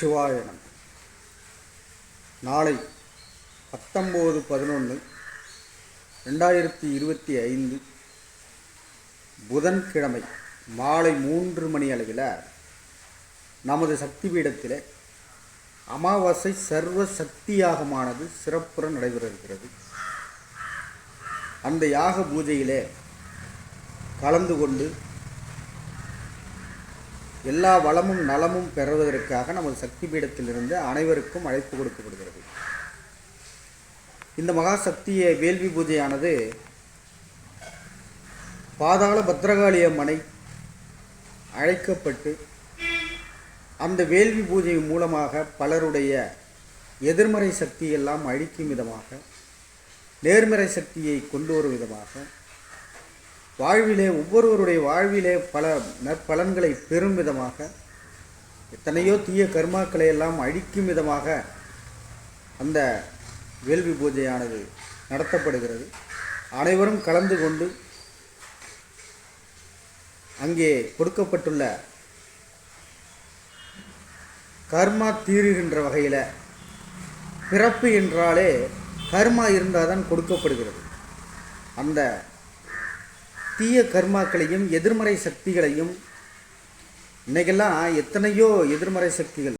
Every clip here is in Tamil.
சிவாயனம். நாளை பத்தொம்போது பதினொன்று ரெண்டாயிரத்தி இருபத்தி ஐந்து புதன்கிழமை மாலை மூன்று மணி அளவில் நமது சக்தி பீடத்தில் அமாவாசை சர்வ சக்தி யாகமானது சிறப்புற நடைபெற இருக்கிறது அந்த யாக பூஜையிலே கலந்து கொண்டு எல்லா வளமும் நலமும் பெறுவதற்காக நமது சக்தி பீடத்திலிருந்து அனைவருக்கும் அழைப்பு கொடுக்கப்படுகிறது. இந்த மகா சக்தியை வேள்வி பூஜையானது பாதாள பத்ரகாளி அம்மனை அழைக்கப்பட்டு அந்த வேள்வி பூஜை மூலமாக பலருடைய எதிர்மறை சக்தியெல்லாம் அழிக்கும் விதமாக நேர்மறை சக்தியை கொண்டு வரும் விதமாக வாழ்விலே ஒவ்வொருவருடைய வாழ்விலே பல நற்பலன்களை பெறும் விதமாக எத்தனையோ தீய கர்மாக்களை எல்லாம் அழிக்கும் விதமாக அந்த வேள்வி பூஜையானது நடத்தப்படுகிறது. அனைவரும் கலந்து கொண்டு அங்கே கொடுக்கப்பட்டுள்ள கர்மா தீருகின்ற வகையில் பிறப்பு என்றாலே கர்மா இருந்தால் தான் கொடுக்கப்படுகிறது. அந்த தீய கர்மாக்களையும் எதிர்மறை சக்திகளையும் இன்னைக்கெல்லாம் எத்தனையோ எதிர்மறை சக்திகள்.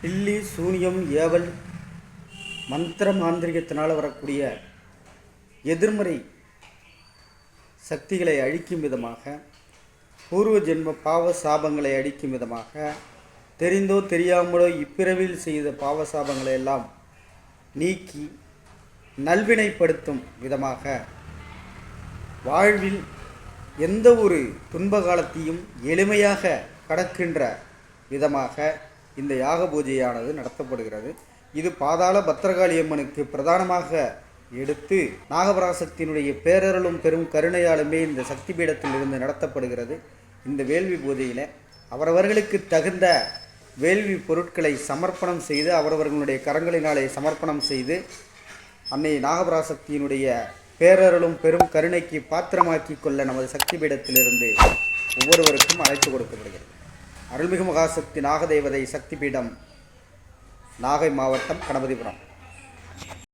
பில்லி சூனியம் ஏவல் மந்திர மாந்திரிகத்தினால் வரக்கூடிய எதிர்மறை சக்திகளை அழிக்கும் விதமாக பூர்வ ஜென்ம பாவ சாபங்களை அழிக்கும் விதமாக தெரிந்தோ தெரியாமலோ இப்பிறவில் செய்த பாவ சாபங்களை எல்லாம் நீக்கி நல்வினைப்படுத்தும் விதமாக வாழ்வில் எந்த ஒரு துன்ப காலத்தையும் எளிமையாக கடக்கின்ற விதமாக இந்த யாக பூஜையானது நடத்தப்படுகிறது. இது பாதாள பத்திரகாளி அம்மனுக்கு பிரதானமாக எடுத்து நாகபராசக்தியினுடைய பேரருளும் பெரும் கருணையாலுமே இந்த சக்தி பீடத்தில் இருந்து நடத்தப்படுகிறது. இந்த வேள்வி பூஜையில் அவரவர்களுக்கு தகுந்த வேள்வி பொருட்களை சமர்ப்பணம் செய்து அவரவர்களுடைய கரங்களினாலே சமர்ப்பணம் செய்து அன்னை நாகபராசக்தியினுடைய பேரருளும் பெரும் கருணைக்கு பாத்திரமாக்கி கொள்ள நமது சக்தி பீடத்திலிருந்து ஒவ்வொருவருக்கும் அழைப்பு கொடுக்கப்படுகிறது. அருள்மிகு மகாசக்தி நாகதேவதை சக்தி பீடம் நாகை மாவட்டம் கணபதிபுரம்.